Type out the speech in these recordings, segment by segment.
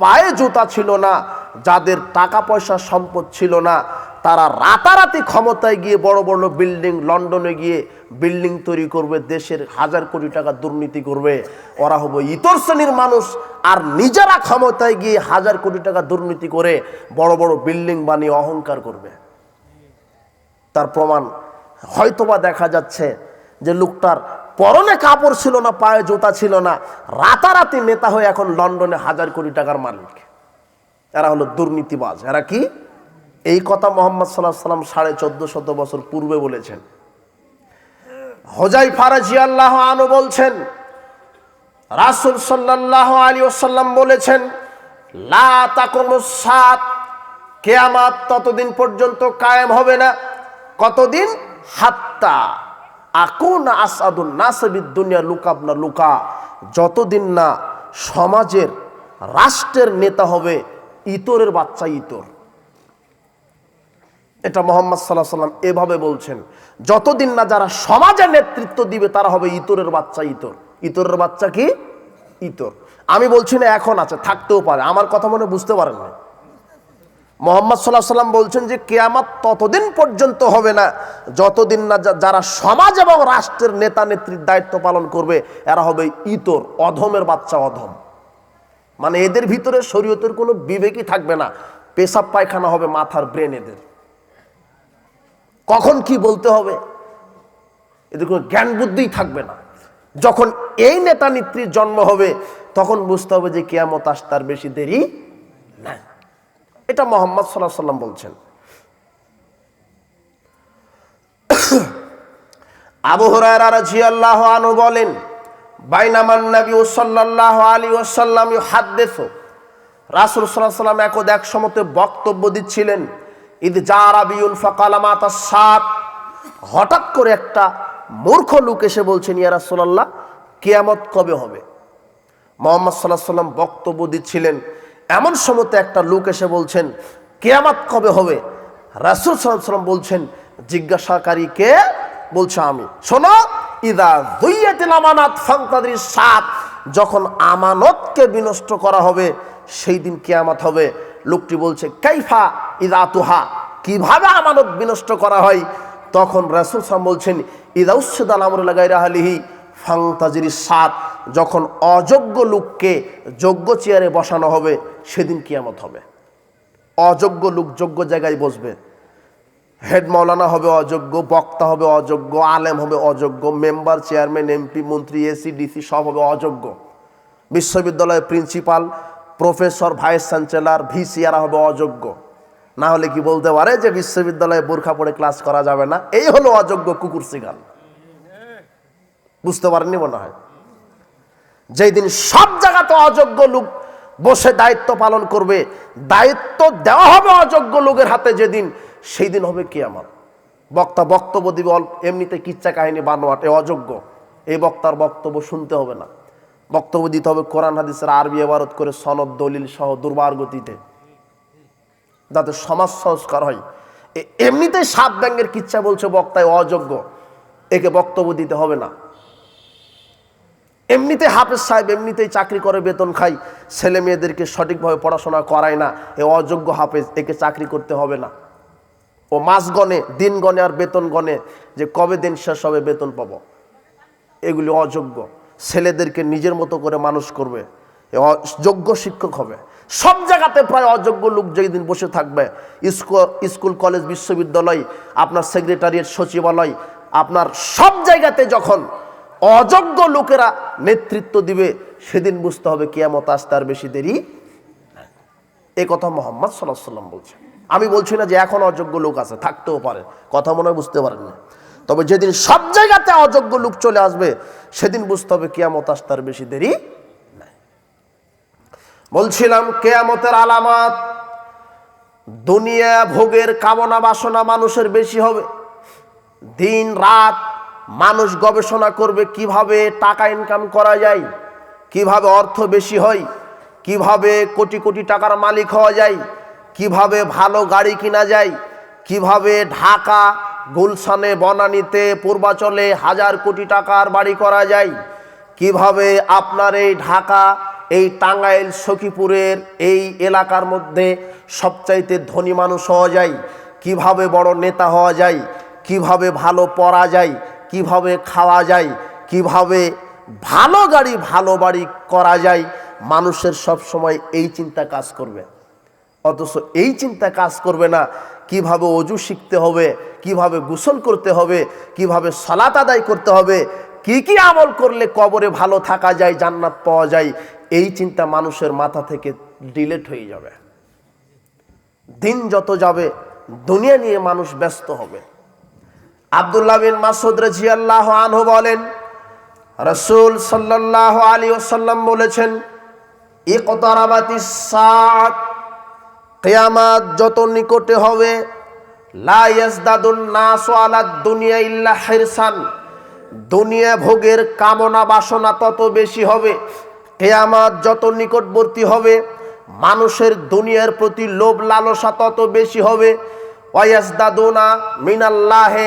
পায়ে জুতা ছিল না, যাদের টাকা পয়সা সম্পদ ছিল না, তারা রাতারাতি ক্ষমতায় গিয়ে বড় বড় বিল্ডিং, লন্ডনে গিয়ে বিল্ডিং তৈরি করবে, দেশের হাজার কোটি টাকা দুর্নীতি করবে। ওরা হবে ইতর শ্রেণির মানুষ আর নিজেরা ক্ষমতায় গিয়ে হাজার কোটি টাকা দুর্নীতি করে বড় বড় বিল্ডিং বানিয়ে অহংকার করবে। তার প্রমাণ হয়তোবা দেখা যাচ্ছে যে লোকটার পরনে কাপড় ছিল না, পায়ে জুতা ছিল না। রাতারাতি নেতা হয়ে এখন লন্ডনে হাজার কোটি টাকার মালিক। এরা হলো দুর্নীতিবাজ। এরা কি? এই কথা মোহাম্মদ সাল্লাহ সাল্লাম সাড়ে চোদ্দ শত বছর পূর্বে বলেছেন। হোজাই ফারাজি আল্লাহ আনু বলছেন, রাসুল সাল্লাহ আলী ওসাল্লাম বলেছেন সাত, কেয়ামাত ততদিন পর্যন্ত কায়েম হবে না। কতদিন? হাত্তা। আকুন আসাদুন নাসবিদ দুনিয়া লুকাব না লুকা। যতদিন না সমাজের রাষ্ট্রের নেতা হবে, ইতরের বাচ্চা ইতর। এটা মোহাম্মদ সাল্লাহ সাল্লাম এভাবে বলছেন, যতদিন না যারা সমাজে নেতৃত্ব দিবে, তারা হবে ইতরের বাচ্চা ইতর। ইতরের বাচ্চা কি? ইতর। আমি বলছি না এখন আছে, থাকতেও পারে। আমার কথা মনে বুঝতে পারেন না মোহাম্মদ সাল্লাহ সাল্লাম বলছেন যে কেয়ামাত ততদিন পর্যন্ত হবে না যতদিন না যারা সমাজ এবং রাষ্ট্রের নেতা নেত্রীর দায়িত্ব পালন করবে, এরা হবে ইতর, অধমের বাচ্চা অধম। মানে এদের ভিতরে শরীয়তের কোনো বিবেকই থাকবে না। পেশাব পায়খানা হবে মাথার ব্রেন এদের। কখন কি বলতে হবে? এদের কোনো জ্ঞান বুদ্ধিই থাকবে না। যখন এই নেতা নেত্রীর জন্ম হবে, তখন বুঝতে হবে যে কেয়ামত আস তার বেশি দেরি নাই। এটা মোহাম্মদ সাল্লাহ সাল্লাম বলছেন। আবু হুরায়রা রাদিয়াল্লাহু আনহু বলেন, বাইনামান নবী সাল্লাল্লাহু আলাইহি ওয়াসাল্লাম ইউহাদ্দিসু। রাসূল সাল্লাল্লাহু আলাইহি ওয়াসাল্লাম একদ এক সময়তে বক্তব্য দিচ্ছিলেন, ইদ জারাবিউন ফাকালামা তাসাত হঠাৎ করে একটা মূর্খ লোক এসে বলছেন, ইয়া রাসূলুল্লাহ, কিয়ামত কবে হবে? মোহাম্মদ সাল্লাহ সাল্লাম বক্তব্য দিচ্ছিলেন এমন সময়তে একটা লোক এসে বলছেন, কেয়ামাত কবে হবে? রাসুল সাল্লাম বলছেন, জিজ্ঞাসাকারী কে? বলছে, আমি। শোনো, ইদা দুইয়াতিল আমানাত ফাংতাদি সাত। যখন আমানতকে বিনষ্ট করা হবে, সেই দিন কেয়ামত হবে। লোকটি বলছে, কাইফা ইদা তুহা? কীভাবে আমানত বিনষ্ট করা হয়? তখন রাসুল সাম বলছেন, ইদা উচ্ছেদ আলামুল লাগাই রাহালিহি ফাংতাজিরি সাত, যখন অযোগ্য লোককে যোগ্য চেয়ারে বসানো হবে, সেদিন কিয়ামত হবে। অযোগ্য লোক যোগ্য জায়গায় বসবে। হেড মৌলানা হবে অযোগ্য, বক্তা হবে অযোগ্য, আলেম হবে অযোগ্য, মেম্বার, চেয়ারম্যান এমপি মন্ত্রী এসি ডিসি সব হবে অযোগ্য। বিশ্ববিদ্যালয়ের principal, professor, vice chancellor VC এরা হবে অযোগ্য। না হলে কি বলতে পারে যে বিশ্ববিদ্যালয়ে বোরখা পড়ে ক্লাস করা যাবে না? এই হলো অযোগ্য কুকুর সিগাল বুঝতে পারেননি মনে হয়। যেই দিন সব জায়গাতে অযোগ্য লোক বসে দায়িত্ব পালন করবে, দায়িত্ব দেওয়া হবে অযোগ্য লোকের হাতে যেদিন সেই দিন হবে কি আমার বক্তা বক্তব্য দিবে এমনিতে কিচ্ছা কাহিনী বানোয়াট, এ অযোগ্য। এই বক্তার বক্তব্য শুনতে হবে না। বক্তব্য দিতে হবে কোরআন, হাদিসের আরবি এবারত করে সনদ, দলিল সহ দুর্বার গতিতে। যাতে সমাজ সংস্কার হয়। এমনিতেই সাত ব্যাঙ্গের কিচ্ছা বলছে বক্তায় অযোগ্য। একে বক্তব্য দিতে হবে না। এমনিতে হাফেজ সাহেব এমনিতেই চাকরি করে, বেতন খাই। ছেলে মেয়েদেরকে সঠিকভাবে পড়াশোনা করায় না, এ অযোগ্য হাফেজ, একে চাকরি করতে হবে না। ও মাস গণে দিন গণে আর বেতন গণে যে কবে দিন শেষ হবে বেতন পাবো। এগুলি অযোগ্য। ছেলেদেরকে নিজের মতো করে মানুষ করবে যোগ্য শিক্ষক হবে। সব জায়গাতে প্রায় অযোগ্য লোক যেদিন বসে থাকবে স্কুল, কলেজ, বিশ্ববিদ্যালয়, আপনার সেক্রেটারিয়েট, সচিবালয়, আপনার সব জায়গাতে যখন অযোগ্য লোকেরা নেতৃত্ব দিবে, সেদিন বুঝতে হবে কিয়ামত আসতে আর বেশি দেরি এ কথা মোহাম্মদ সাল্লাহ সাল্লাম বলছে। আমি বলছি না যে এখন অযোগ্য লোক আছে, থাকতেও পারে। কথা মনে বুঝতে পারেন না। তবে যেদিন সব জায়গাতে অযোগ্য লোক চলে আসবে, সেদিন বুঝতে হবে কেয়ামত আসতে আর বেশি দেরি বলছিলাম, কেয়ামতের আলামত দুনিয়া ভোগের কামনা বাসনা মানুষের বেশি হবে। দিন, রাত মানুষ গবেষণা করবে কীভাবে টাকা ইনকাম করা যায়, কীভাবে অর্থ বেশি হয়, কীভাবে কোটি কোটি টাকার মালিক হওয়া যায়, কীভাবে ভালো গাড়ি কিনা যায়, কীভাবে ঢাকা, গুলশানে, বনানীতে, পূর্বাচলে হাজার কোটি টাকার বাড়ি করা যায়, কীভাবে আপনার এই ঢাকা, এই টাঙ্গাইল, সখীপুরের এই এলাকার মধ্যে সবচাইতে ধনী মানুষ হওয়া যায়, কীভাবে বড় নেতা হওয়া যায়, কীভাবে ভালো পড়া যায় কীভাবে খাওয়া যায়, কীভাবে ভালো গাড়ি, ভালো বাড়ি করা যায়, মানুষের সব সময় এই চিন্তা কাজ করবে। অথচ এই চিন্তা কাজ করবে না কীভাবে অজু শিখতে হবে, কীভাবে গোসল করতে হবে, কীভাবে সালাত আদায় করতে হবে, কি কি আমল করলে কবরে ভালো থাকা যায়, জান্নাত পাওয়া যায়, এই চিন্তা মানুষের মাথা থেকে ডিলেট হয়ে যাবে। দিন যত যাবে, দুনিয়া নিয়ে মানুষ ব্যস্ত হবে। আবদুল্লাহ বিন মাসুদ রাজিয়াল্লাহ আনহু বলেন, রসুল সাল্লাহ আলী ওসাল্লাম বলেছেন, ইকতারাবাতি সাত কেয়ামাত যত নিকটে হবে দুনিয়া ইল্লা হিরসান, দুনিয়া ভোগের কামনা বাসনা তত বেশি হবে, কেয়ামাত যত নিকটবর্তী হবে, মানুষের দুনিয়ার প্রতি লোভ লালসা তত বেশি হবে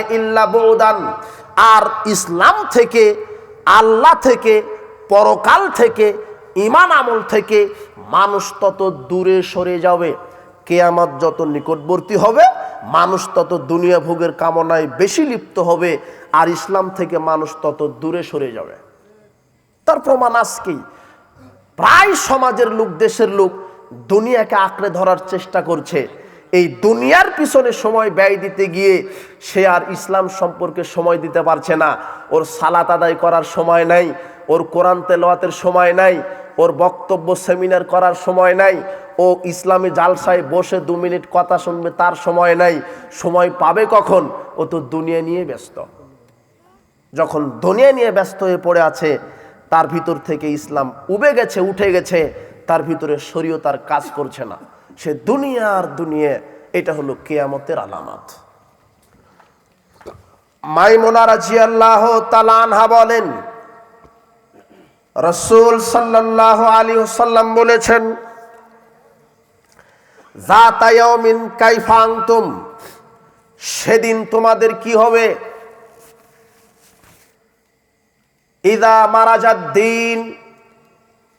ইল্লা বৌদান আর ইসলাম থেকে, আল্লাহ থেকে, পরকাল থেকে ইমান আমল থেকে মানুষ তত দূরে সরে যাবে। কেয়ামত যত নিকটবর্তী হবে, মানুষ তত দুনিয়া ভোগের কামনায় বেশি লিপ্ত হবে, আর ইসলাম থেকে মানুষ তত দূরে সরে যাবে। তার প্রমাণ আজকেই। প্রায় সমাজের লোক, দেশের লোক দুনিয়াকে আঁকড়ে ধরার চেষ্টা করছে। এই দুনিয়ার পিছনে সময় ব্যয় দিতে গিয়ে সে আর ইসলাম সম্পর্কে সময় দিতে পারছে না। ওর সালাত আদায় করার সময় নাই, ওর কোরআন তেলোয়াতের সময় নাই, ওর বক্তব্য সেমিনার করার সময় নাই, ও ইসলামী জালসায় বসে দু মিনিট কথা শুনবে তার সময় নাই। সময় পাবে কখন? ও তো দুনিয়া নিয়ে ব্যস্ত। যখন দুনিয়া নিয়ে ব্যস্ত হয়ে পড়ে আছে, তার ভিতর থেকে ইসলাম উবে গেছে, উঠে গেছে, তার ভিতরে শরীয় তার কাজ করছে না। সে দুনিয়ার দুনিয়া, এটা হলো কেয়ামতের আলামত। মাইমোনা রাজিয়াল্লাহ তালানহা বলেন, রসুল সাল্লাহ আলী সাল্লাম বলেছেন জাতায়মিন কাইফাংতুম সেদিন তোমাদের কি হবে? ইদা মারাজাদ দিন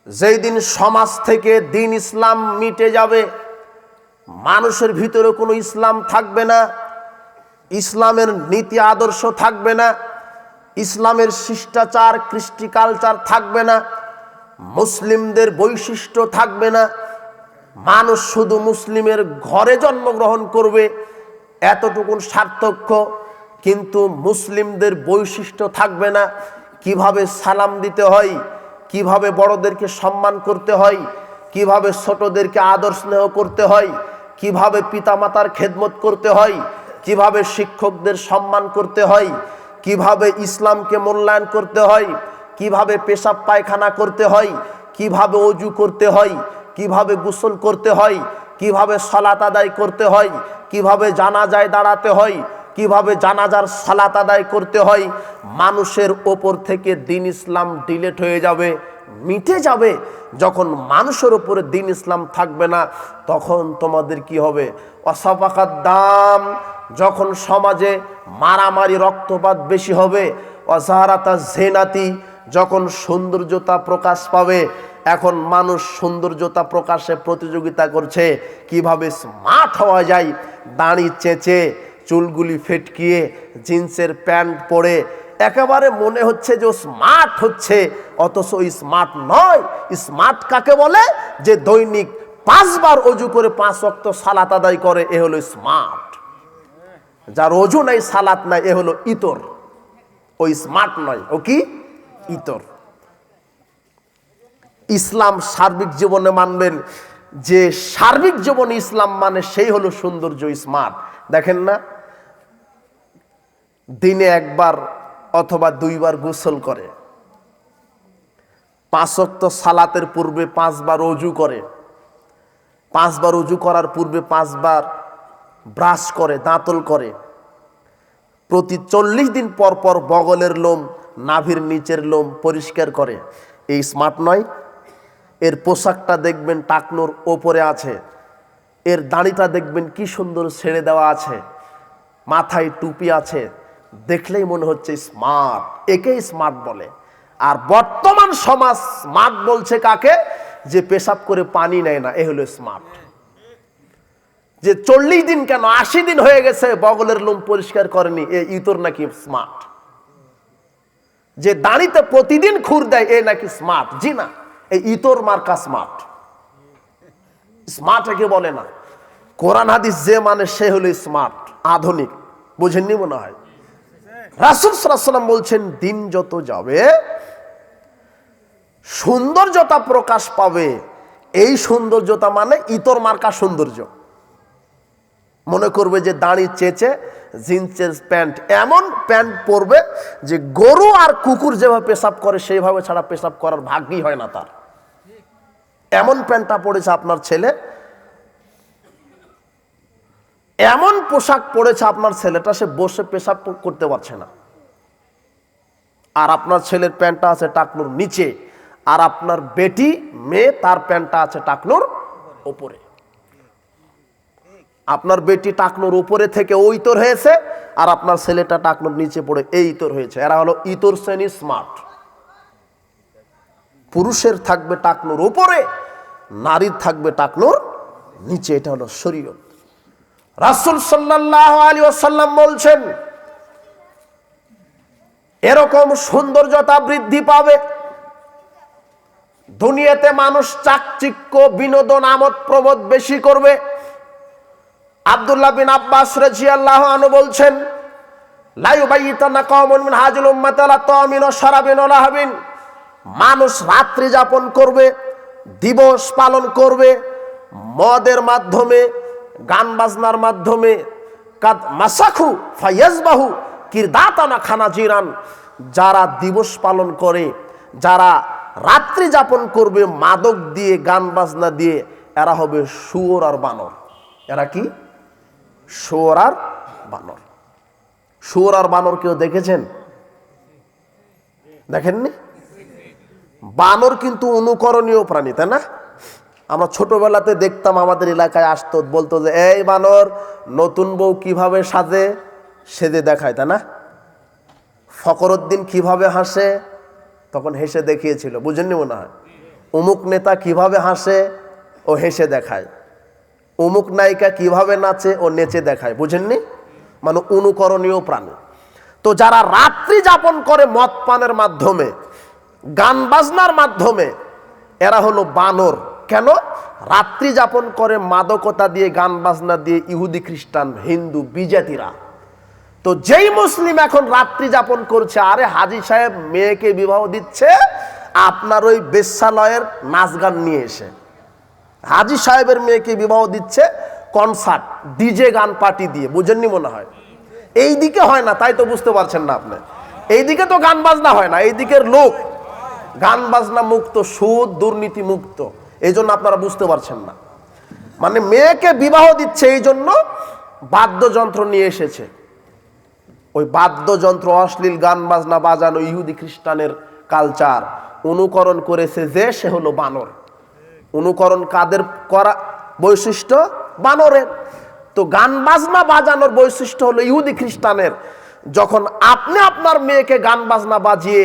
যেই দিন সমাজ থেকে দিন ইসলাম মিটে যাবে। মানুষের ভিতরে কোনো ইসলাম থাকবে না, ইসলামের নীতি আদর্শ থাকবে না, ইসলামের শিষ্টাচার, কৃষ্টি কালচার থাকবে না, মুসলিমদের বৈশিষ্ট্য থাকবে না, মানুষ শুধু মুসলিমের ঘরে জন্মগ্রহণ করবে, এতটুকুন সার্থক্য, কিন্তু মুসলিমদের বৈশিষ্ট্য থাকবে না, কীভাবে সালাম দিতে হয়, কীভাবে বড়দেরকে সম্মান করতে হয়, কীভাবে ছোটদেরকে আদর স্নেহ করতে হয় কীভাবে পিতামাতার খেদমত করতে হয়, কীভাবে শিক্ষকদের সম্মান করতে হয়, কীভাবে ইসলামকে মূল্যায়ন করতে হয়, কীভাবে পেশাব পায়খানা করতে হয়, কীভাবে অজু করতে হয়, কীভাবে গোসল করতে হয়, কীভাবে সলাত আদায় করতে হয়, কীভাবে জানাজায় দাঁড়াতে হয়, কীভাবে জানাজার সালাত আদায় করতে হয়, মানুষের ওপর থেকে দিন ইসলাম ডিলেট হয়ে যাবে। মিটে যাবে, যখন মানুষের ওপরে দিন ইসলাম থাকবে না, তখন তোমাদের কি হবে? অসাপাকার দাম, যখন সমাজে মারামারি রক্তপাত বেশি হবে অসাহারাতা জেনাতি, যখন সৌন্দর্যতা প্রকাশ পাবে, এখন মানুষ সৌন্দর্যতা প্রকাশে প্রতিযোগিতা করছে, কীভাবে স্মার্ট হওয়া যায়? দাঁড়ি চেঁচে, চুলগুলি ফেটকিয়ে, জিন্সের প্যান্ট পরে একেবারে মনে হচ্ছে যে স্মার্ট হচ্ছে, অথচ ওই স্মার্ট নয়। স্মার্ট কাকে বলে? যে দৈনিক পাঁচবার অজু করে পাঁচ অক্ত সালাত আদায় করে, এ হলো স্মার্ট যার অজু নাই, সালাত নাই, এ হলো ইতর। ওই স্মার্ট নয়, ও কি? ইতর। ইসলাম সার্বিক জীবনে মানবেন, যে সার্বিক জীবনে ইসলাম মানে সেই হলো সৌন্দর্য স্মার্ট দেখেন না? দিনে একবার অথবা দুইবার গোসল করে। পাঁচক্ত সালাতের পূর্বে পাঁচবার অজু করে। পাঁচবার অজু করার পূর্বে পাঁচবার ব্রাশ করে, দাঁতল করে। প্রতি চল্লিশ দিন পর পর বগলের লোম, নাভির নিচের লোম পরিষ্কার করে। এই স্মার্ট নয়, এর পোশাকটা দেখবেন টাকনোর ওপরে আছে। এর দাড়িটা দেখবেন কি সুন্দর ছেড়ে দেওয়া আছে। মাথায় টুপি আছে। দেখলেই মনে হচ্ছে স্মার্ট একেই স্মার্ট বলে। আর বর্তমান সমাজ স্মার্ট বলছে কাকে? যে পেশাব করে পানি নেয় না, এ হলো স্মার্ট যে চল্লিশ দিন কেন, আশি দিন হয়ে গেছে, বগলের লোম পরিষ্কার করেনি, এ ইতর নাকি স্মার্ট যে দাঁড়িতে প্রতিদিন খুর দেয়, এ নাকি স্মার্ট জি না এই ইতর মার্কা স্মার্ট স্মার্ট একে বলে না। কোরআন হাদিস যে মানে সে হলো স্মার্ট আধুনিক। বুঝেননি মনে হয়? রাসুল সাল্লাম বলছেন, দিন যত যাবে, সৌন্দর্যতা প্রকাশ পাবে। এই সৌন্দর্যতা মানে ইতর মার্কা সৌন্দর্য। মনে করবে যে দাঁড়ি চেচে, জিন্সের প্যান্ট এমন প্যান্ট পরবে যে গরু আর কুকুর যেভাবে পেশাব করে, সেইভাবে ছাড়া পেশাব করার ভাগ্যই হয় না তার। এমন প্যান্টটা পড়েছে আপনার ছেলে এমন পোশাক পরেছে আপনার ছেলেটা, সে বসে পেশাব করতে পারছে না। আর আপনার ছেলের প্যান্টটা আছে টাকনুর নিচে, আর আপনার বেটি মেয়ে, তার প্যান্টটা আছে টাকনুর ওপরে। আপনার বেটি টাকনুর উপরে থেকে ওই তোর হয়েছে, আর আপনার ছেলেটা টাকনুর নিচে পড়ে এই তোর হয়েছে। এরা হলো ইতর শ্রেণি স্মার্ট পুরুষের থাকবে টাকনুর উপরে নারীর থাকবে টাকনুর নিচে। এটা হলো শরীয়ত। রাসুল সাল্লাহ আলী ওসাল্লাম বলছেন, এরকম সৌন্দর্যতা বৃদ্ধি পাবে। দুনিয়াতে মানুষ চাকচিক্য, বিনোদন, আমোদ প্রমোদ বেশি করবে। আব্দুল্লাহ বিন আব্বাস বলছেন তামিন ওয়া শারাবিন ওয়া মানুষ রাত্রি যাপন করবে, দিবস পালন করবে। মদের মাধ্যমে গান বাজনার মাধ্যমে কাদ মাসাখু ফায়াজবাহু কিরদাতানা খানা যারা দিবস পালন করে, যারা রাত্রি যাপন করবে মাদক দিয়ে, গান বাজনা দিয়ে, এরা হবে শুয়োর আর বানর। এরা কি? শুয়োর আর বানর। শুয়োর আর বানর কেউ দেখেছেন? দেখেননি? বানর কিন্তু অনুকরণীয় প্রাণী, তাই না? আমরা ছোটবেলাতে দেখতাম আমাদের এলাকায় আসতো, বলতো যে, এই বানর, নতুন বউ কীভাবে সাজে? সেজে দেখায়, তাই না? ফকরুদ্দিন কীভাবে হাসে? তখন হেসে দেখিয়েছিল, বুঝেননি মনে হয়? অমুক নেতা কীভাবে হাসে? ও হেসে দেখায়। অমুক নায়িকা কীভাবে নাচে? ও নেচে দেখায়, বুঝেননি? মানে অনুকরণীয় প্রাণী। তো যারা রাত্রি যাপন করে মদ পানের মাধ্যমে, গান বাজনার মাধ্যমে, এরা হলো বানর। কেন? রাত্রি যাপন করে মাদকতা দিয়ে, গান বাজনা দিয়ে ইহুদি খ্রিস্টান, হিন্দু, বিজাতিরা। তো যেই মুসলিম এখন রাত্রি যাপন করছে, আরে হাজি সাহেব মেয়েকে বিবাহ দিচ্ছে, আপনার ওই বেশ্যালয়ের নাচ গান নিয়ে এসে। হাজি সাহেবের মেয়েকে বিবাহ দিচ্ছে কনসার্ট ডিজে গান পার্টি দিয়ে, বুঝেননি মনে হয়? এই দিকে হয় না, তাই তো বুঝতে পারছেন না আপনি। এই দিকে তো গান বাজনা হয় না এই দিকের লোক। গান বাজনা মুক্ত, সুদ দুর্নীতি মুক্ত। এই জন্য আপনারা বুঝতে পারছেন না। মানে মেয়েকে বিবাহ দিচ্ছে এই জন্য বাদ্যযন্ত্র নিয়ে এসেছে। ওই বাদ্যযন্ত্র, অশ্লীল গান, বাজনা, বাজানো, ইহুদি খ্রিস্টানের কালচার, অনুকরণ করেছে যে সে হলো বানর। অনুকরণ কাদের করা বৈশিষ্ট্য? বানরের। তো গান, বাজনা, বাজানোর বৈশিষ্ট্য হলো ইহুদি খ্রিস্টানের, যখন আপনি আপনার মেয়েকে গান, বাজনা বাজিয়ে,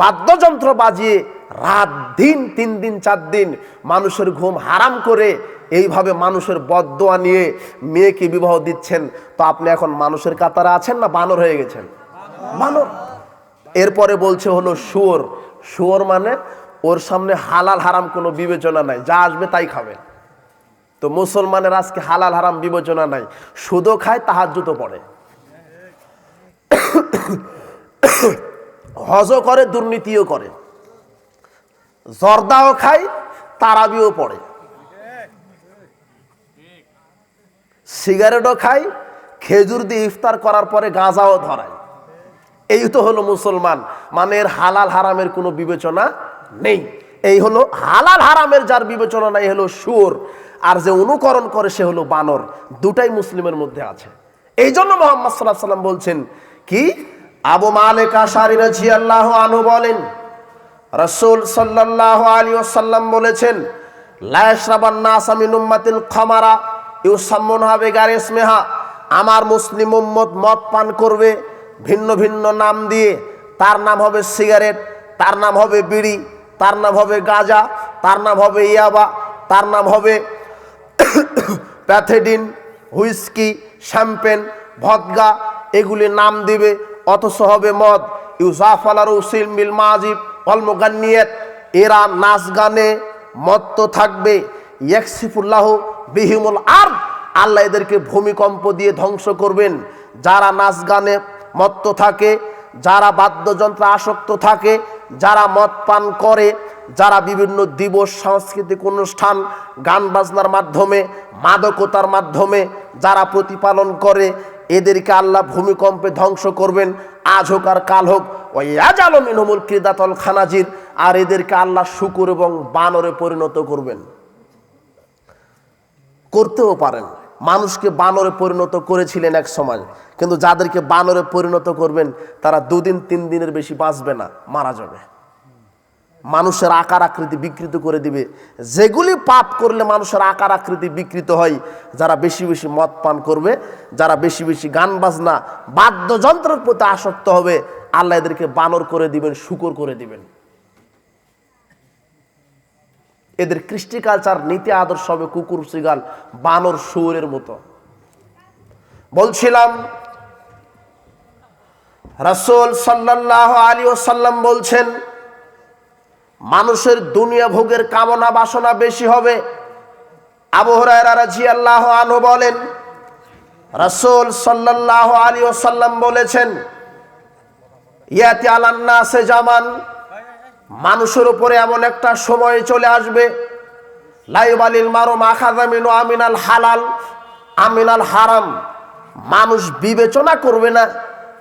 বাদ্যযন্ত্র বাজিয়ে রাত দিন, তিন দিন, চার দিন মানুষের ঘুম হারাম করে এইভাবে মানুষের বদোয়া নিয়ে মেয়েকে বিবাহ দিচ্ছেন। তো আপনি এখন মানুষের কাতারে আছেন না বানর হয়ে গেছেন? বানর। এরপরে বলছে হলো শুয়োর। শুয়োর মানে ওর সামনে হালাল হারাম কোনো বিবেচনা নাই। যা আসবে তাই খাবে। তো মুসলমানের আজকে হালাল হারাম বিবেচনা নাই। সুদও খায় তাহাজ্জুতো পড়ে। হজও করে, দুর্নীতিও করে। জর্দাও খায়, তারাবিও পড়ে। সিগারেটও খায়, খেজুর দিয়ে ইফতার করার পরে গাঁজাও ধরায়। এই তো হলো মুসলমান মানে হালাল হারামের কোনো বিবেচনা নেই। এই হলো হালাল হারামের যার বিবেচনা নাই হলো সুর আর যে অনুকরণ করে, সে হলো বানর। দুটাই মুসলিমের মধ্যে আছে। এই জন্য মোহাম্মদ সাল্লাহ সাল্লাম বলছেন কি? আবু মালিক আশারি রাজি আল্লাহ আনু বলেন রসুল সাল্লাহ আলী ওসাল্লাম বলেছেন খামারা, ইউসাম্মন হবে গারেসমেহা আমার মুসলিম উম্মত মদ পান করবে, ভিন্ন ভিন্ন নাম দিয়ে। তার নাম হবে সিগারেট, তার নাম হবে বিড়ি, তার নাম হবে গাঁজা, তার নাম হবে ইয়াবা, তার নাম হবে প্যাথেডিন, হুইস্কি, শ্যাম্পেন ভদগা এগুলি নাম দিবে, অথচ হবে মদ। ইউজাফ আলার উসিল মিল মাজিব অলমুগান্নিয়ত এরা নাচ গানে মত্ত থাকবে। ইয়াকসিফুল্লাহ বিহিমুল আর আল্লাহ এদেরকে ভূমিকম্প দিয়ে ধ্বংস করবেন। যারা নাচ গানে মত্ত থাকে, যারা বাদ্যযন্ত্র আসক্ত থাকে, যারা মদ পান করে, যারা বিভিন্ন দিবস, সাংস্কৃতিক অনুষ্ঠান, গান বাজনার মাধ্যমে, মাদকতার মাধ্যমে, যারা প্রতিপালন করে এদেরকে আল্লাহ ভূমিকম্পে ধ্বংস করবেন, আজ হোক আর কাল হোক। ওই আজ আলমিনমুল ক্রিদাতল খানাজির, আর এদেরকে আল্লাহ শুকুর এবং বানরে পরিণত করবেন। করতেও পারেন। মানুষকে বানরে পরিণত করেছিলেন এক সময়, কিন্তু যাদেরকে বানরে পরিণত করবেন, তারা দুদিন, তিন দিনের বেশি বাঁচবে না, মারা যাবে। মানুষের আকার আকৃতি বিকৃত করে দিবে। যেগুলি পাপ করলে মানুষের আকার আকৃতি বিকৃত হয়, যারা বেশি বেশি মদ পান করবে, যারা বেশি বেশি গান বাজনা, বাদ্যযন্ত্রের প্রতি আসক্ত হবে, আল্লাহ এদেরকে বানর করে দিবেন, শুকর করে দিবেন। এদের কৃষ্টি কালচার, নীতি আদর্শ হবে কুকুর, সিগাল, বানর, শুয়োরের মতো। বলছিলাম, রাসূল সাল্লাল্লাহু আলাইহি ওয়াসাল্লাম বলছেন মানুষের দুনিয়া ভোগের কামনা বাসনা বেশি হবে। আবু হুরায়রা রাদিয়াল্লাহু আনহু বলেন, রাসূল সাল্লাল্লাহু আলাইহি ওয়াসাল্লাম বলেছেন, ইয়াতি আলান নাসে জামান, মানুষের উপরে এমন একটা সময় চলে আসবে লাইবালিল মারো মাখাজামিনু আমিনাল হালাল, আমিনাল হারাম। মানুষ বিবেচনা করবে না,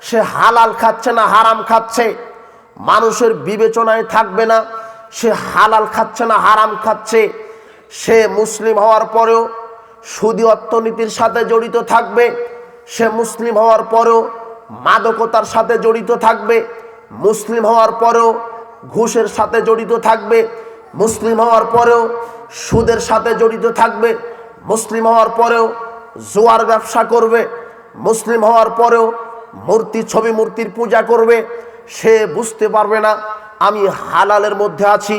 সে হালাল খাচ্ছে না হারাম খাচ্ছে। মানুষের বিবেচনায় থাকবে না। সে হালাল খাচ্ছে না হারাম খাচ্ছে, সে মুসলিম হওয়ার পরেও সুদি অর্থনীতির সাথে জড়িত থাকবে, সে মুসলিম হওয়ার পরেও মাদকতার সাথে জড়িত থাকবে, মুসলিম হওয়ার পরেও ঘুষের সাথে জড়িত থাকবে, মুসলিম হওয়ার পরেও সুদের সাথে জড়িত থাকবে, মুসলিম হওয়ার পরেও জোয়ার ব্যবসা করবে, মুসলিম হওয়ার পরেও মূর্তি, ছবি মূর্তির পূজা করবে, সে বুঝতে পারবে না আমি হালালের মধ্যে আছি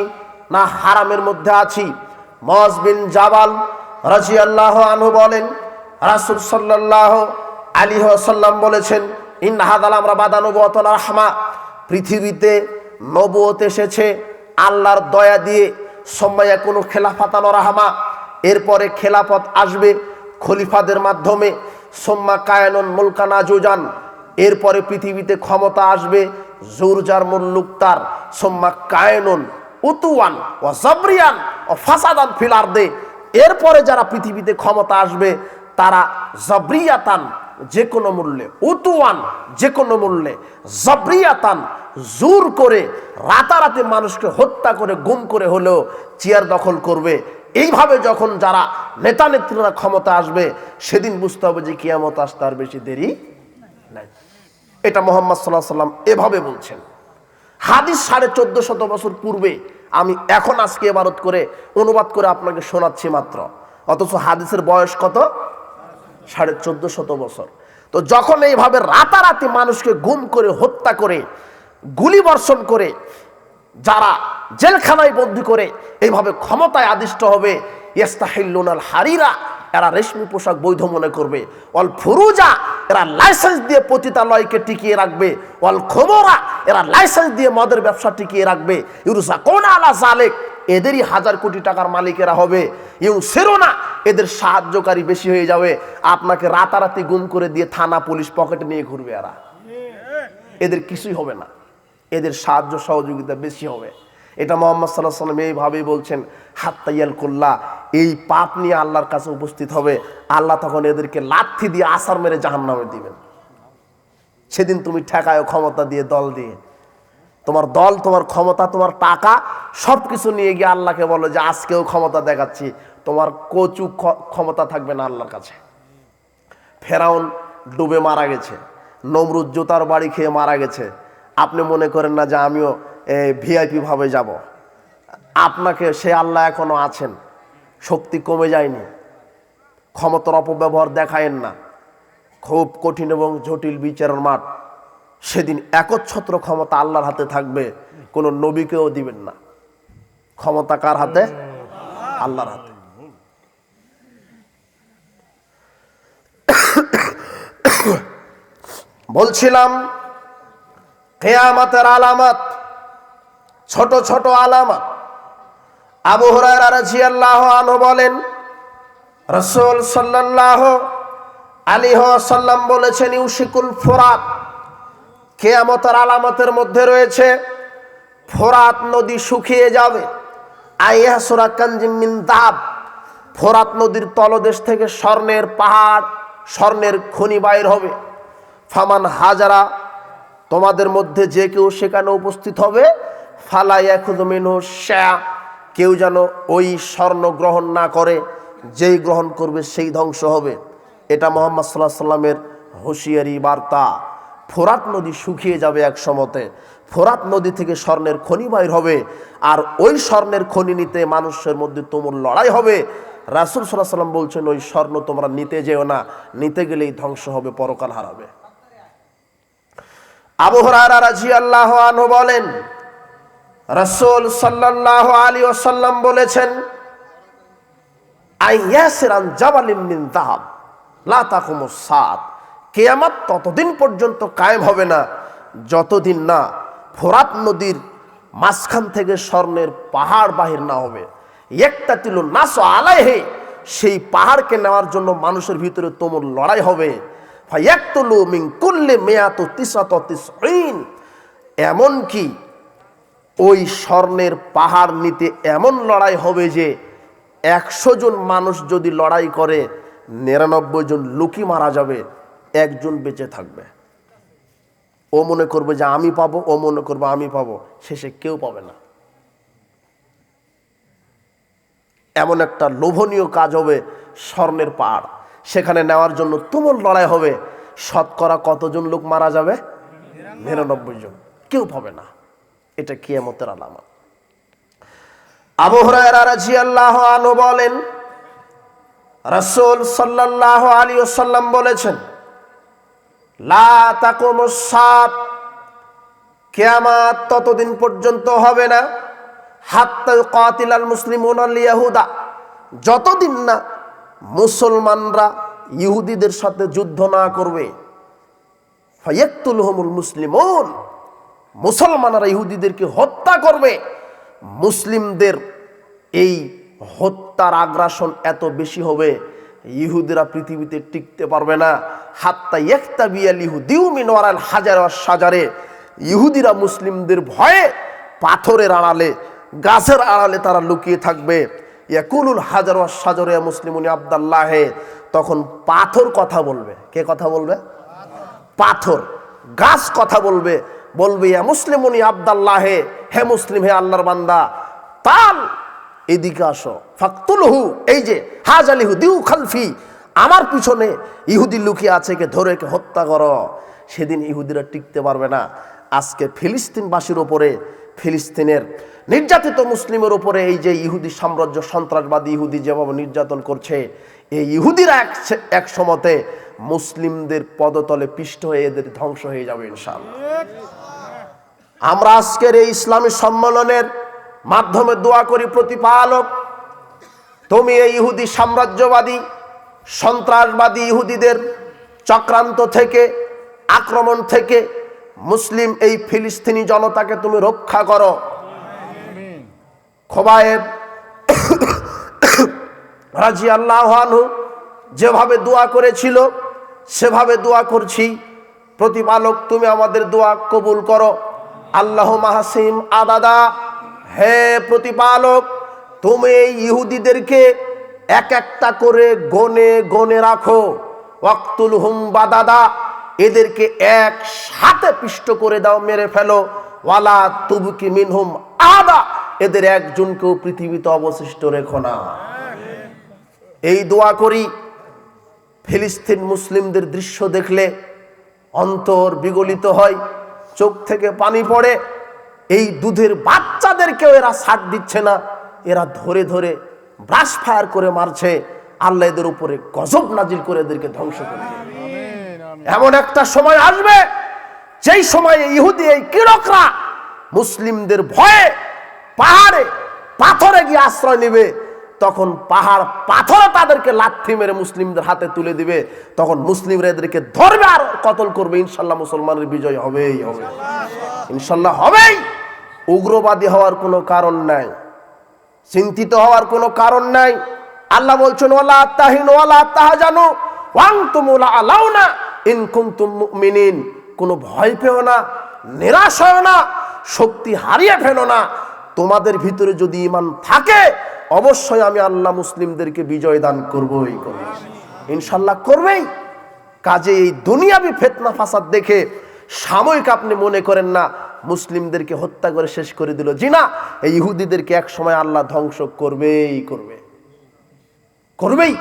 না হারামের মধ্যে আছি? মজ বিন জাবাল রাজি আল্লাহ আনহু বলেন, রাসুল সাল্লাহ আলী সাল্লাম বলেছেন ইন হাদাল আমরা বাদানুবত রাহমা। পৃথিবীতে নবত এসেছে আল্লাহর দয়া দিয়ে সম্মাইয়া কোনো খেলাফাতানো রাহমা। এরপরে খেলাফত আসবে খলিফাদের মাধ্যমে, সোম্মা কায়নন মুলকানা জুজান এরপরে পৃথিবীতে ক্ষমতা আসবে জোরজার মুল্লুকতার সোম্মা কায়নন উতুয়ান ও জবরিয়ান ও ফাসাদান ফিলার দে এরপরে যারা পৃথিবীতে ক্ষমতা আসবে, তারা জবরিয়াতান যে কোনো মূল্যে, উতুয়ান যে কোনো মূল্যে, জবরিয়াতান জোর করে রাতারাতি মানুষকে হত্যা করে, গুম করে হলেও চেয়ার দখল করবে। এইভাবে যখন যারা নেতা নেত্রীরা ক্ষমতা আসবে, সেদিন বুঝতে হবে যে কিয়ামত আসতে আর বেশি দেরি নাই। এটা মোহাম্মদ সাল্লাহ সাল্লাম এভাবে বলছেন। হাদিস সাড়ে চোদ্দ শত বছর পূর্বে আমি এখন আজকে এবারত করে অনুবাদ করে আপনাকে শোনাচ্ছি মাত্র। অথচ হাদিসের বয়স কত? সাড়ে চোদ্দ শত বছর। তো যখন এইভাবে রাতারাতি মানুষকে গুম করে, হত্যা করে, গুলি বর্ষণ করে, যারা জেলখানায় বন্দি করে, এইভাবে ক্ষমতায় আদিষ্ট হবে ইস্তাহিল্লুনাল হারিরা। এরা রেশমি পোশাক বৈধ মনে করবে। অল ফুরুজা এরা লাইসেন্স দিয়ে পতিতালয়কে টিকিয়ে রাখবে। অল খোমরা এরা লাইসেন্স দিয়ে মদের ব্যবসা টিকিয়ে রাখবে। ইউরুসা কোন আলা জালেক, এদেরই হাজার কোটি টাকার মালিকেরা হবে। ইউ সেরোনা এদের সাহায্যকারী বেশি হয়ে যাবে। আপনাকে রাতারাতি গুম করে দিয়ে থানা পুলিশ পকেটে নিয়ে ঘুরবে এরা। এদের কিছুই হবে না। এদের সাহায্য সহযোগিতা বেশি হবে। এটা মোহাম্মদ সাল্লাহ সাল্লাম এইভাবেই বলছেন হাত্তাইয়াল কোল্লা এই পাপ নিয়ে আল্লাহর কাছে উপস্থিত হবে, আল্লাহ তখন এদেরকে লাথি দিয়ে আসার মেরে জাহান নামে দিবেন। সেদিন তুমি ঠেকায় ক্ষমতা দিয়ে, দল দিয়ে। তোমার দল, তোমার ক্ষমতা, তোমার টাকা সব কিছু নিয়ে গিয়ে আল্লাহকে বলো যে, আজকেও ক্ষমতা দেখাচ্ছি, তোমার কচু ক্ষমতা থাকবে না আল্লাহর কাছে। ফেরাউন ডুবে মারা গেছে, নমরুদ জুতার বাড়ি খেয়ে মারা গেছে। আপনি মনে করেন না যে আমিও ভিআইপি ভাবে যাব। আপনাকে, সে আল্লাহ এখনও আছেন। শক্তি কমে যায়নি। ক্ষমতার অপব্যবহার দেখায়েন না। খুব কঠিন এবং জটিল বিচারের মাঠ। সেদিন একচ্ছত্র ক্ষমতা আল্লাহর হাতে থাকবে, কোনো নবীকেও দিবেন না। ক্ষমতা কার হাতে? আল্লাহর হাতে। বলছিলাম, কেয়ামতের আলামত ছোট ছোট আলামত আবু হুরায়রা রাদিয়াল্লাহু বলেন, রাসূল সাল্লাল্লাহু আলাইহি ওয়াসাল্লাম বলেছেন, ইউশিকুল ফুরাত, কেয়ামতের আলামতের মধ্যে রয়েছে, ফোরাত নদী শুকিয়ে যাবে। দাব ফোরাত নদীর তলদেশ থেকে স্বর্ণের পাহাড়, স্বর্ণের খনি বাইর হবে। ফামান হাজারা, তোমাদের মধ্যে যে কেউ সেখানে উপস্থিত হবে ফালাইয়া খুদমিনু শ্যা, কেউ যেন ওই স্বর্ণ গ্রহণ না করে, যেই গ্রহণ করবে সেই ধ্বংস হবে। এটা মোহাম্মদ সাল্লাহ সাল্লামের হুঁশিয়ারি বার্তা। ফোরাত নদী শুকিয়ে যাবে এক সমতে। ফোরাত নদী থেকে স্বর্ণের খনি বাইর হবে। আর ওই স্বর্ণের খনি নিতে মানুষের মধ্যে তুমুল লড়াই হবে। রাসুল সাল্লাহ সাল্লাম বলছেন, ওই স্বর্ণ তোমরা নিতে যেও না। নিতে গেলেই ধ্বংস হবে, পরকাল হারাবে। আবু হরারা রাজি আল্লাহ বলেন রসুল সাল্লাল্লাহু আলী ওসাল্লাম বলেছেন কেয়ামত ততদিন পর্যন্ত কায়েম হবে না, যতদিন না ফোরাত নদীর মাঝখান থেকে স্বর্ণের পাহাড় বাহির না হবে। একটা তিল নাস আলাইহে, সেই পাহাড়কে নেওয়ার জন্য মানুষের ভিতরে তোমর লড়াই হবে। ফায়াক্তুলু মিন কুল্লি মিয়াতু তিসাত তিসঈন। এমনকি ওই স্বর্ণের পাহাড় নিতে এমন লড়াই হবে যে একশো জন মানুষ যদি লড়াই করে, নিরানব্বই জন লুকি মারা যাবে, একজন বেঁচে থাকবে। ও মনে করবে যে আমি পাবো, ও মনে করবে আমি পাবো, শেষে কেউ পাবে না। এমন একটা লোভনীয় কাজ হবে স্বর্ণের পাহাড়। সেখানে নেওয়ার জন্য তুমুল লড়াই হবে। শতকরা কতজন লোক মারা যাবে? নিরানব্বই জন। কেউ পাবে না। এটা কিয়ামতের আলামত। আবু বলেন, রাসূল সাল্লাল্লাহু আলাইহি ওয়াসাল্লাম বলেছেন, লা কিয়ামত ততদিন পর্যন্ত হবে না, হাত্তা কাতিলাল মুসলিমুন আল ইয়াহুদা যতদিন না মুসলমানরা ইহুদিদের সাথে যুদ্ধ না করবে, ফায়াক্তুলহুমুল মুসলিমুন। মুসলমানরা ইহুদিদেরকে হত্যা করবে। মুসলিমদের এই হত্যার আগ্রাসন এত বেশি হবে, ইহুদিরা পৃথিবীতে টিকতে পারবে না। হাত্তা একটা বিয়াল ইহুদিউ মিনওয়ারাল হাজার সাজারে ইহুদিরা মুসলিমদের ভয়ে পাথরের আড়ালে, গাছের আড়ালে তারা লুকিয়ে থাকবে। ইয়াকুলুল হাজার সাজরে মুসলিমুনি আবদাল্লাহে। তখন পাথর কথা বলবে। কে কথা বলবে? পাথর। গাছ কথা বলবে। বলবে ইয়া মুসলিমুনি আবদাল্লাহে, হে মুসলিম, হে আল্লাহর বান্দা, তাল, এদিকে আসো। ফাকতুলহু, এই যে হাজ আলিহু দিউ খালফি, আমার পিছনে ইহুদি লুকিয়ে আছে কে ধরে কে হত্যা করো। সেদিন ইহুদিরা টিকতে পারবে না। আজকে ফিলিস্তিনবাসীর ওপরে, ফিলিস্তিনের নির্যাতিত মুসলিমের উপরে এই যে ইহুদি সাম্রাজ্য, সন্ত্রাসবাদী ইহুদি যেভাবে নির্যাতন করছে এই ইহুদিরা এক এক সময়তে মুসলিমদের পদতলে পিষ্ট হয়ে এদের ধ্বংস হয়ে যাবে, ইনশাআল্লাহ। আমরা আজকের এই ইসলামী সম্মেলনের মাধ্যমে দোয়া করি প্রতিপালক, তুমি এই ইহুদি সাম্রাজ্যবাদী, সন্ত্রাসবাদী ইহুদিদের চক্রান্ত থেকে, আক্রমণ থেকে মুসলিম এই ফিলিস্তিনি জনতাকে তুমি রক্ষা করো। খোবায়েব রাজি আল্লাহ আনহু যেভাবে দোয়া করেছিল, সেভাবে দোয়া করছি। প্রতিপালক তুমি আমাদের দোয়া কবুল করো। আল্লাহ মাহাসিম আদাদা। হে প্রতিপালক, তুমি এই ইহুদিদেরকে এক একটা করে গনে গনে রাখো। ওয়াক্তুল হুম বাদাদা। এদেরকে এক সাথে পিষ্ট করে দাও, মেরে ফেলো। ওয়ালা তুবুকি মিনহুম আদা। এদের একজনকেও পৃথিবীতে অবশিষ্ট রেখো না। এই দোয়া করি ফিলিস্তিন মুসলিমদের দৃশ্য দেখলে অন্তর বিগলিত হয় চোখ থেকে পানি পড়ে এই দুধের বাচ্চাদেরকেও এরা ছাড় দিচ্ছে না এরা ধরে ধরে ব্রাশ ফায়ার করে মারছে আল্লাহ এদের উপরে গজব নাজিল করে এদেরকে ধ্বংস করে এমন একটা সময় আসবে যেই সময়ে ইহুদি এই কিরকরা মুসলিমদের ভয়ে পাহাড়ে পাথরে গিয়ে আশ্রয় নেবে তখন পাহাড় পাথরে তাদেরকে লাথি মেরে মুসলিমদের হাতে তুলে দিবে। তখন মুসলিমরা এদেরকে ধরবে আর কতল করবে। ইনশাল্লাহ মুসলমানের বিজয় হবেই, হবে। ইনশাল্লাহ হবেই। উগ্রবাদী হওয়ার কোনো কারণ নাই। চিন্তিত হওয়ার কোনো কারণ নাই। আল্লাহ বলছেন, ওয়ালা তাহিন, ওয়ালা তাহাজানু ওয়াং তুমুলা আলাউনা ইন কুনতুম মুমিনিন। কোনো ভয় পেও না, নিরাশ হয় না, শক্তি হারিয়ে ফেলো না। তোমাদের ভিতরে যদি ইমান থাকে অবশ্যই আমি আল্লাহ মুসলিমদেরকে বিজয় দান করবই করব ইনশাল্লাহ করবেই। কাজে এই দুনিয়াবি ফেতনা, ফাসাদ দেখে সাময়িক আপনি মনে করেন না, মুসলিমদেরকে হত্যা করে শেষ করে দিল। জি না, এই ইহুদিদেরকে এক সময় আল্লাহ ধ্বংস করবেই করবে। করবেই।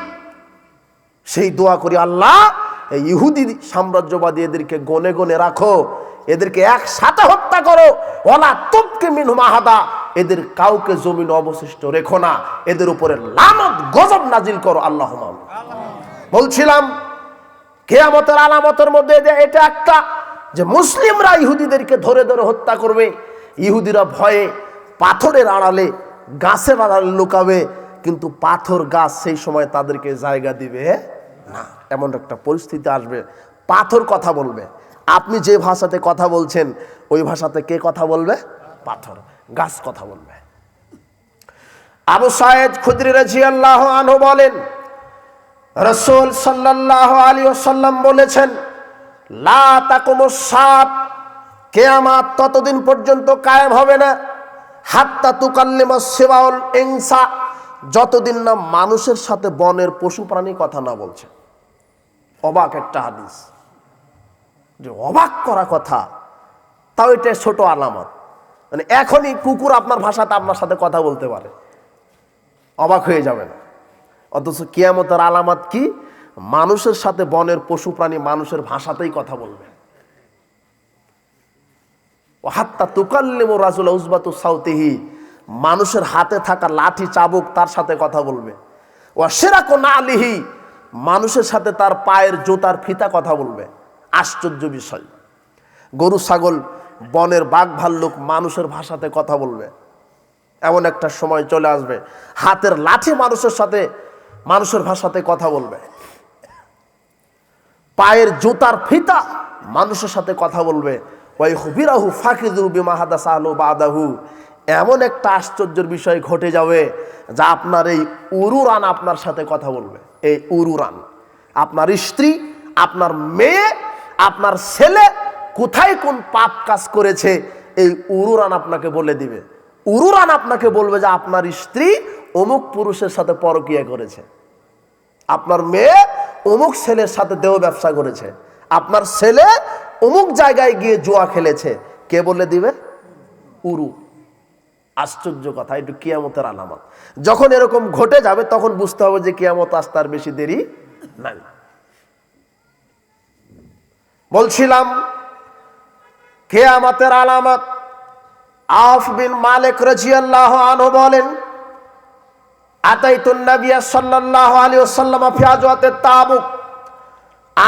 সেই দোয়া করি, আল্লাহ, এই ইহুদি সাম্রাজ্যবাদী এদেরকে গনে গনে রাখো, এদেরকে একসাথে হত্যা করো। ওলা তুপকে মিন মাহাদা এদের কাউকে জমিন অবশিষ্ট রেখো না। এদের উপরে লানত, গজব নাজিল করো আল্লাহ বলছিলাম, কেয়ামতের আলামতের মধ্যে এটা একটা, যে মুসলিমরা ইহুদিদেরকে ধরে ধরে হত্যা করবে, ইহুদিরা ভয়ে পাথরের আড়ালে, গাছের আড়ালে লুকাবে, কিন্তু পাথর গাছ সেই সময় তাদেরকে জায়গা দিবে না। এমন একটা পরিস্থিতি আসবে। পাথর কথা বলবে। আপনি যে ভাষাতে কথা বলছেন, ওই ভাষাতে কে কথা বলবে? পাথর। গাছ কথা বলবে। আবু সায়েদ খুদ্রি রাজি আল্লাহ আনহু বলেন, রসুল সাল্লাহ আলী সাল্লাম বলেছেন, লা তাকুমুস সাত, কেয়ামাত ততদিন পর্যন্ত কায়েম হবে না। হাত্তা তুকাল্লিমা সেবাউল ইনসা, যতদিন না মানুষের সাথে বনের পশু প্রাণী কথা না বলছে। অবাক একটা হাদিস। যে অবাক করা কথা, তাও এটা ছোট আলামত। মানে এখনই কুকুর আপনার ভাষাতে আপনার সাথে কথা বলতে পারে। অবাক হয়ে যাবেন। অথচ কিয়ামতের আলামত কি? মানুষের সাথে বনের পশু প্রাণী মানুষের ভাষাতেই কথা বলবে। ও হাত্তা তুকাল্লিম রাজুল উজবাতু সাউতিহি। মানুষের হাতে থাকা লাঠি, চাবুক তার সাথে কথা বলবে। ও সেরাকো না আলিহি মানুষের সাথে তার পায়ের জোতার ফিতা কথা বলবে। আশ্চর্য বিষয়। গরু, ছাগল বনের বাঘ ভাল্লুক মানুষের ভাষাতে কথা বলবে। এমন একটা সময় চলে আসবে। হাতের লাঠি মানুষের সাথে, মানুষের ভাষাতে কথা বলবে। পায়ের জুতার ফিতা মানুষের সাথে কথা বলবে। ওই হুবিরাহু ফাকিদুল বিমাহাদা সাহলু বাদাহু। এমন একটা আশ্চর্যের বিষয় ঘটে যাবে, যা আপনার এই উরুরান আপনার সাথে কথা বলবে। এই উরুরান আপনার স্ত্রী, আপনার মেয়ে, আপনার ছেলে কোথায় কোন পাপ কাজ করেছে, এই উরুরান আপনাকে বলে দিবে। উরুরান আপনাকে বলবে যে আপনার স্ত্রী অমুক পুরুষের সাথে পরকিয়া করেছে। আপনার মেয়ে অমুক ছেলের সাথে দেহ ব্যবসা করেছে। আপনার ছেলে অমুক জায়গায় গিয়ে জুয়া খেলেছে। কে বলে দিবে? উরু। আশ্চর্য কথা একটু কিয়ামতের আলামত। যখন এরকম ঘটে যাবে, তখন বুঝতে হবে যে কিয়ামত আর বেশি দেরি নাই। বলছিলাম কেয়ামতের আলামত আফ বিন মালিক রাজিয়াল্লাহ আনহু বলেন, আতাইতুন নবিয়া সাল্লাল্লাহু আলাইহি ওয়াসাল্লাম ফি আজওয়াতে তাবুক।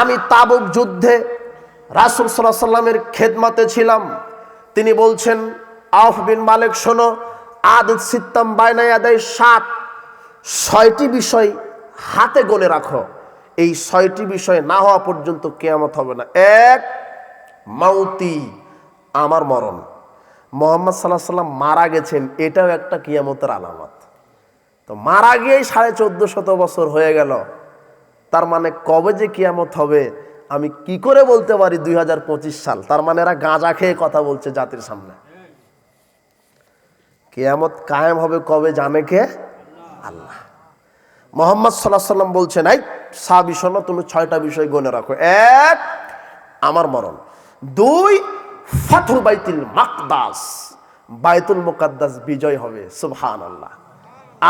আমি তাবুক যুদ্ধে রাসূল সাল্লাল্লাহু সাল্লামের খেদমতে ছিলাম। তিনি বলছেন আফ বিন মালিক, শোনো আদিত সিত্তাম বাইনা ইয়াদাই সাত। ছয়টি বিষয় হাতে গনে রাখো। এই ছয়টি বিষয় না হওয়া পর্যন্ত কেয়ামত হবে না। এক, মাউতি। আমার মরণ। মোহাম্মদ সাল্লাহ সাল্লাম মারা গেছেন, এটাও একটা কিয়ামতের আলামত। তো মারা গিয়েই সাড়ে চোদ্দ শত বছর হয়ে গেল। তার মানে কবে যে কিয়ামত হবে, আমি কি করে বলতে পারি দুই হাজার পঁচিশ সাল? তার মানে এরা গাঁজা খেয়ে কথা বলছে জাতির সামনে। কেয়ামত কায়েম হবে কবে জানে কে? আল্লাহ। মোহাম্মদ সাল্লাহ সাল্লাম বলছেন, এই সা বিষয় না তুমি ছয়টা বিষয় গনে রাখো। এক, আমার মরণ। দুই ফাথু বাইতুল মাকদাস। বাইতুল মুকাদ্দাস বিজয় হবে সুবহান আল্লাহ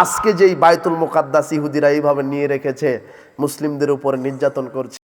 আজকে যেই বাইতুল মুকাদ্দাস ইহুদিরা এইভাবে নিয়ে রেখেছে, মুসলিমদের উপর নির্যাতন করছে।